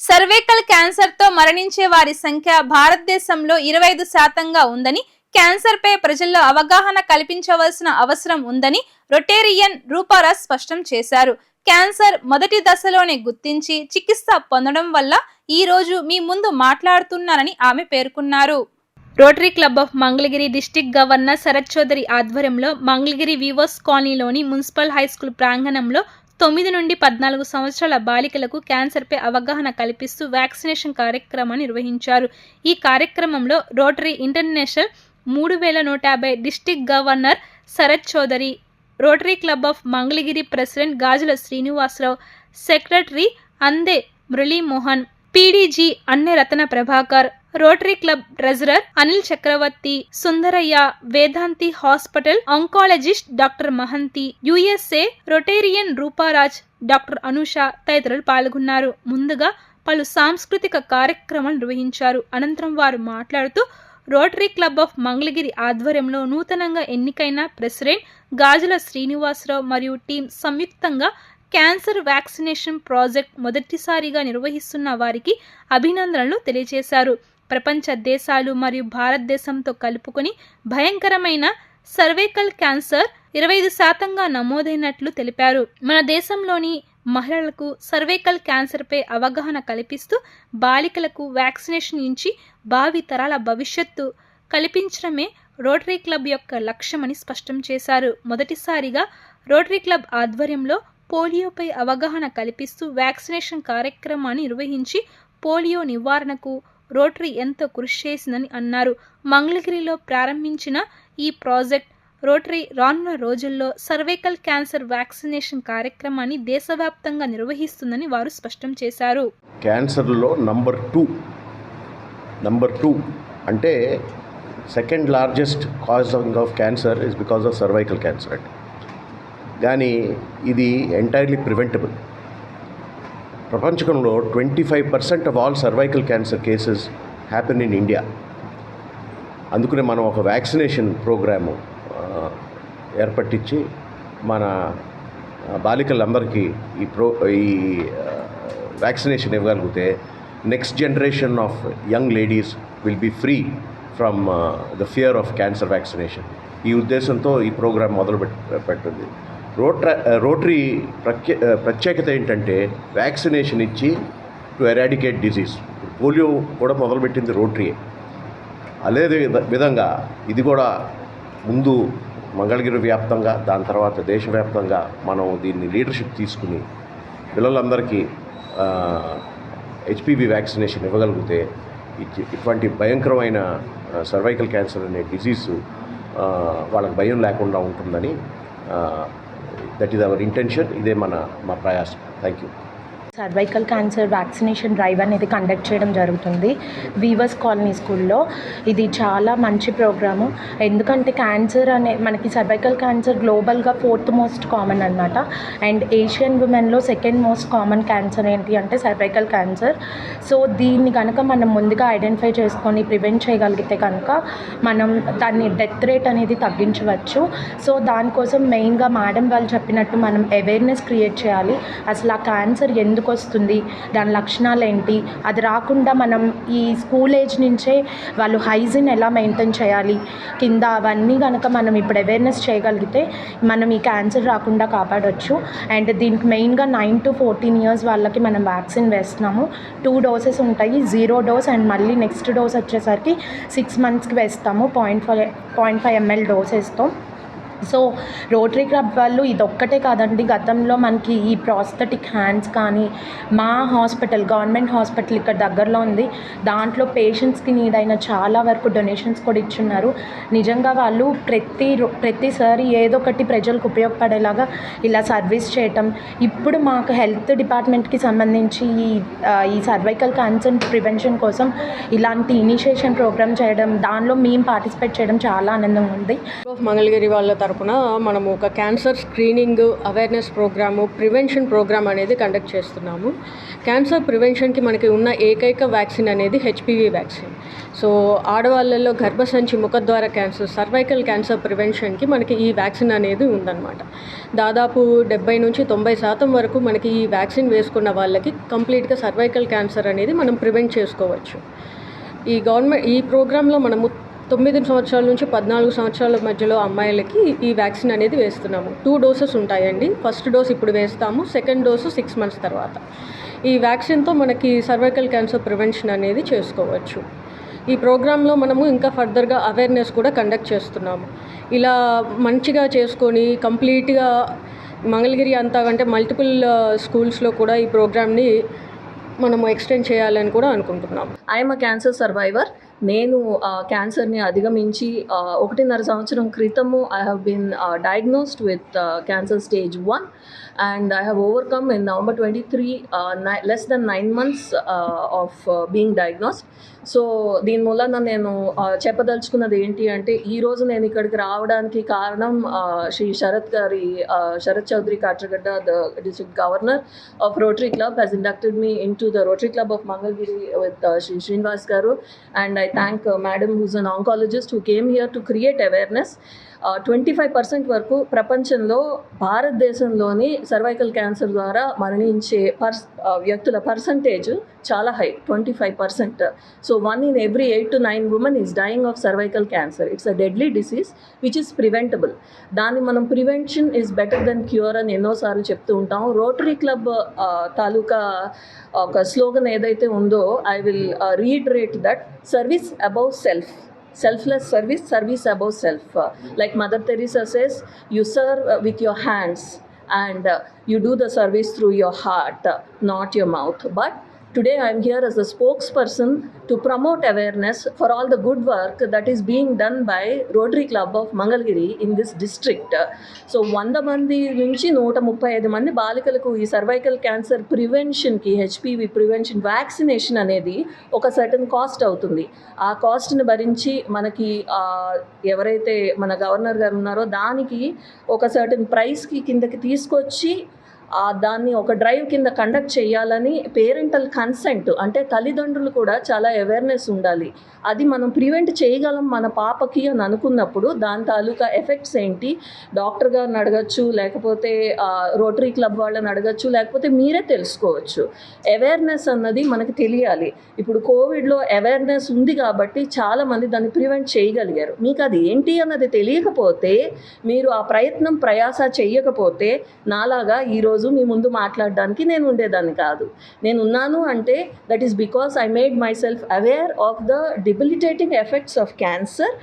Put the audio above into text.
Cervical క్యాన్సర్తో మరణించే వారి సంఖ్య భారతదేశంలో ఇరవై ఐదు శాతంగా ఉందని క్యాన్సర్పై ప్రజల్లో అవగాహన కల్పించవలసిన అవసరం ఉందని రొటేరియన్ రూపారాజ్ స్పష్టం చేశారు. క్యాన్సర్ మొదటి దశలోనే గుర్తించి చికిత్స పొందడం వల్ల ఈ రోజు మీ ముందు మాట్లాడుతున్నానని ఆమె పేర్కొన్నారు. Rotary club of Mangalagiri district governor Sharath Chowdary ఆధ్వర్యంలో మంగళగిరి వివోస్ కాలనీలోని మున్సిపల్ హై స్కూల్ ప్రాంగణంలో తొమ్మిది నుండి పద్నాలుగు సంవత్సరాల బాలికలకు క్యాన్సర్పై అవగాహన కల్పిస్తూ వ్యాక్సినేషన్ కార్యక్రమాన్ని నిర్వహించారు. ఈ కార్యక్రమంలో రోటరీ ఇంటర్నేషనల్ మూడు వేల నూట యాభై district governor Sharath Chowdary rotary club of Mangalagiri president Gajula Srinivasarao secretary Ande Muralimohan PDG Anne Ratana Prabhakar rotary club treasurer Anil Chakravarthy Sundarayya Vedanthi hospital oncologist doctor Mahanti USA rotarian Rooparaj doctor Anusha తదితరులు పాల్గొన్నారు. ముందుగా పలు సాంస్కృతిక కార్యక్రమాలు నిర్వహించారు. అనంతరం వారు మాట్లాడుతూ రోటరీ క్లబ్ ఆఫ్ మంగళగిరి ఆధ్వర్యంలో నూతనంగా ఎన్నికైన ప్రెసిడెంట్ గాజుల శ్రీనివాసరావు మరియు టీం సంయుక్తంగా క్యాన్సర్ వ్యాక్సినేషన్ ప్రాజెక్ట్ మొదటిసారిగా నిర్వహిస్తున్న వారికి అభినందనలు తెలియజేశారు. ప్రపంచ దేశాలు మరియు భారతదేశంతో కలుపుకొని భయంకరమైన సర్వైకల్ క్యాన్సర్ ఇరవై ఐదు శాతంగా నమోదైనట్లు తెలిపారు. మన దేశంలోని మహిళలకు సర్వైకల్ క్యాన్సర్పై అవగాహన కల్పిస్తూ బాలికలకు వ్యాక్సినేషన్ ఇచ్చి భావి తరాల భవిష్యత్తు కల్పించడమే రోటరీ క్లబ్ యొక్క లక్ష్యమని స్పష్టం చేశారు. మొదటిసారిగా రోటరీ క్లబ్ ఆధ్వర్యంలో పోలియోపై అవగాహన కల్పిస్తూ వ్యాక్సినేషన్ కార్యక్రమాన్ని నిర్వహించి పోలియో నివారణకు రోటరీ ఎంతో కృషి చేసిందని అన్నారు. మంగళగిరిలో ప్రారంభించిన ఈ ప్రాజెక్ట్ రోటరీ రానున్న రోజుల్లో సర్వైకల్ క్యాన్సర్ వ్యాక్సినేషన్ కార్యక్రమాన్ని దేశవ్యాప్తంగా నిర్వహిస్తుందని వారు స్పష్టం చేశారు. క్యాన్సర్లో నంబర్ టూ నంబర్ టూ అంటే second largest cause of cancer is because of cervical cancer అండి. కానీ ఇది ఎంటైర్లీ ప్రివెంటబుల్ ప్రపంచంలో twenty five percent of all cervical cancer cases happen in India అందుకనే మనం ఒక వ్యాక్సినేషన్ ప్రోగ్రాము ఏర్పట్టించి మన బాలికలందరికీ ఈ ప్రో ఈ వ్యాక్సినేషన్ ఇవ్వగలిగితే next generation of young ladies will be free from the fear of cancer vaccination ఈ ఉద్దేశంతో ఈ ప్రోగ్రాం మొదలు పెట్టింది. రోట్రా రోటరీ ప్రఖ్య ప్రత్యేకత ఏంటంటే వ్యాక్సినేషన్ ఇచ్చి టు ఎరాడికేట్ డిజీజ్ పోలియో కూడా మొదలుపెట్టింది రోటరీయే. అదే విధ- విధంగా ఇది కూడా ముందు మంగళగిరి వ్యాప్తంగా దాని తర్వాత దేశవ్యాప్తంగా మనం దీన్ని లీడర్షిప్ తీసుకుని పిల్లలందరికీ హెచ్పివి వ్యాక్సినేషన్ ఇవ్వగలిగితే ఇటువంటి భయంకరమైన సర్వైకల్ క్యాన్సర్ అనే డిజీజ్ వాళ్ళకి భయం లేకుండా ఉంటుందని దట్ ఈస్ అవర్ ఇంటెన్షన్ ఇదే మన మా ప్రయాసం. Thank you cervical cancer vaccination drive అనేది కండక్ట్ చేయడం జరుగుతుంది. వీవర్స్ కాలనీ స్కూల్లో ఇది చాలా మంచి ప్రోగ్రాము ఎందుకంటే క్యాన్సర్ అనే మనకి సర్వైకల్ క్యాన్సర్ గ్లోబల్గా ఫోర్త్ మోస్ట్ కామన్ అనమాట అండ్ ఏషియన్ ఉమెన్లో సెకండ్ మోస్ట్ కామన్ క్యాన్సర్ ఏంటి అంటే సర్వైకల్ క్యాన్సర్ సో దీన్ని కనుక మనం ముందుగా ఐడెంటిఫై చేసుకొని ప్రివెంట్ చేయగలిగితే కనుక మనం దాన్ని డెత్ రేట్ అనేది తగ్గించవచ్చు. సో దానికోసం మెయిన్గా మేడం వాళ్ళు చెప్పినట్టు మనం అవేర్నెస్ క్రియేట్ చేయాలి. అసలు ఆ క్యాన్సర్ ఎందుకు వస్తుంది దాని లక్షణాలు ఏంటి అది రాకుండా మనం ఈ స్కూల్ ఏజ్ నుంచే వాళ్ళు హైజీన్ ఎలా మెయింటైన్ చేయాలి? కింద అవన్నీ కనుక మనం ఇప్పుడు అవేర్నెస్ చేయగలిగితే మనం ఈ క్యాన్సర్ రాకుండా కాపాడొచ్చు. అండ్ దీనికి మెయిన్గా నైన్ టు ఫోర్టీన్ ఇయర్స్ వాళ్ళకి మనం వ్యాక్సిన్ వేస్తున్నాము. టూ డోసెస్ ఉంటాయి. జీరో డోస్ అండ్ మళ్ళీ నెక్స్ట్ డోస్ వచ్చేసరికి సిక్స్ మంత్స్కి వేస్తాము. Point five point five ML డోసెస్తో. So rotary club వాళ్ళు ఇది ఒక్కటే కాదండి. గతంలో మనకి ఈ ప్రాస్థెటిక్ హ్యాండ్స్ కానీ మా హాస్పిటల్ గవర్నమెంట్ హాస్పిటల్ ఇక్కడ దగ్గరలో ఉంది. దాంట్లో పేషెంట్స్కి నీడ్ అయిన చాలా వరకు డొనేషన్స్ కూడా ఇచ్చున్నారు. నిజంగా వాళ్ళు ప్రతి రో- ప్రతిసారి ఏదో ఒకటి ప్రజలకు ఉపయోగపడేలాగా ఇలా సర్వీస్ చేయటం. ఇప్పుడు మాకు హెల్త్ డిపార్ట్మెంట్కి సంబంధించి ఈ ఈ సర్వైకల్ క్యాన్సర్ ప్రివెన్షన్ కోసం ఇలాంటి ఇనిషియేషన్ ప్రోగ్రామ్ చేయడం దానిలో మేము పార్టిసిపేట్ చేయడం చాలా ఆనందంగా ఉంది. మంగళగిరి వాళ్ళ తరపున మనము ఒక cancer screening awareness program prevention program అనేది కండక్ట్ చేస్తున్నాము. క్యాన్సర్ ప్రివెన్షన్కి మనకి ఉన్న ఏకైక వ్యాక్సిన్ అనేది హెచ్పివి వ్యాక్సిన్. సో ఆడవాళ్ళల్లో గర్భసంచి ముఖద్వార క్యాన్సర్ సర్వైకల్ క్యాన్సర్ ప్రివెన్షన్కి మనకి ఈ వ్యాక్సిన్ అనేది ఉందన్నమాట. దాదాపు డెబ్బై నుంచి తొంభై శాతం వరకు మనకి ఈ వ్యాక్సిన్ వేసుకున్న వాళ్ళకి కంప్లీట్గా సర్వైకల్ క్యాన్సర్ అనేది మనం ప్రివెంట్ చేసుకోవచ్చు. ఈ గవర్నమెంట్ ఈ ప్రోగ్రాంలో మనము తొమ్మిది సంవత్సరాల నుంచి పద్నాలుగు సంవత్సరాల మధ్యలో అమ్మాయిలకి ఈ వ్యాక్సిన్ అనేది వేస్తున్నాము. టూ డోసెస్ ఉంటాయండి. ఫస్ట్ డోస్ ఇప్పుడు వేస్తాము. సెకండ్ డోసు సిక్స్ మంత్స్ తర్వాత. ఈ వ్యాక్సిన్తో మనకి సర్వైకల్ క్యాన్సర్ ప్రివెన్షన్ అనేది చేసుకోవచ్చు. ఈ ప్రోగ్రాంలో మనము ఇంకా ఫర్దర్గా అవేర్నెస్ కూడా కండక్ట్ చేస్తున్నాము. ఇలా మంచిగా చేసుకొని కంప్లీట్గా మంగళగిరి అంతా అంటే మల్టిపుల్ స్కూల్స్లో uh, కూడా ఈ ప్రోగ్రామ్ని మనము ఎక్స్టెండ్ చేయాలని కూడా అనుకుంటున్నాము. ఐఎమ్ అ క్యాన్సర్ సర్వైవర్ నేను క్యాన్సర్ని అధిగమించి ఒకటిన్నర సంవత్సరం క్రితము I have been diagnosed with cancer stage one and I have overcome in November twenty three less than nine months of being diagnosed so దీని మూలన నేను చెప్పదలుచుకున్నది ఏంటి అంటే ఈరోజు నేను ఇక్కడికి రావడానికి కారణం శ్రీ శరత్ గారి Sharath Chowdary Katragadda the district governor of rotary club he's inducted me into the rotary club of Mangalagiri with Shri Srinivas గారు. And I thank madam who's an oncologist who came here to create awareness twenty five percent వరకు ప్రపంచంలో భారతదేశంలోని cervical cancer ద్వారా మరణించే purse వ్యక్తుల percentage చాలా high twenty five percent so one in every eight to nine women is dying of cervical cancer it's a deadly disease which is preventable దాన్ని మనం prevention is better than cure అని ఎన్నోసార్లు చెప్తూ ఉంటాం. Rotary club తాలూకా ఒక slogan ఏదైతే ఉందో I will reiterate that service above self selfless service service above self. Uh, like mother teresa says you serve uh, with your hands and uh, you do the service through your heart not your mouth. But today i'm here as a spokesperson to promote awareness for all the good work that is being done by rotary club of mangalgiri in this district. So వంద మంది నుంచి నూట ముప్పై ఐదు మంది బాలికలకు ఈ cervical cancer ప్రివెన్షన్కి హెచ్పివి ప్రివెన్షన్ వ్యాక్సినేషన్ అనేది ఒక సర్టన్ కాస్ట్ అవుతుంది. ఆ కాస్ట్ని భరించి మనకి ఎవరైతే మన గవర్నర్ గారు ఉన్నారో దానికి ఒక సర్టన్ ప్రైస్కి కిందకి తీసుకొచ్చి దాన్ని ఒక డ్రైవ్ కింద కండక్ట్ చేయాలని పేరెంటల్ కన్సెంట్ అంటే తల్లిదండ్రులు కూడా చాలా అవేర్నెస్ ఉండాలి. అది మనం ప్రివెంట్ చేయగలం మన పాపకి అని అనుకున్నప్పుడు దాని తాలూకా ఎఫెక్ట్స్ ఏంటి? డాక్టర్ గారిని అడగచ్చు లేకపోతే రోటరీ క్లబ్ వాళ్ళని అడగచ్చు లేకపోతే మీరే తెలుసుకోవచ్చు. అవేర్నెస్ అన్నది మనకి తెలియాలి. ఇప్పుడు కోవిడ్లో అవేర్నెస్ ఉంది కాబట్టి చాలామంది దాన్ని ప్రివెంట్ చేయగలిగారు. మీకు అది ఏంటి అన్నది తెలియకపోతే మీరు ఆ ప్రయత్నం ప్రయాస చేయకపోతే నాలాగా ఈరోజు మీ ముందు మాట్లాడడానికి నేను ఉండేదాన్ని కాదు. నేను ఉన్నాను అంటే that is because I made myself aware of the debilitating effects of cancer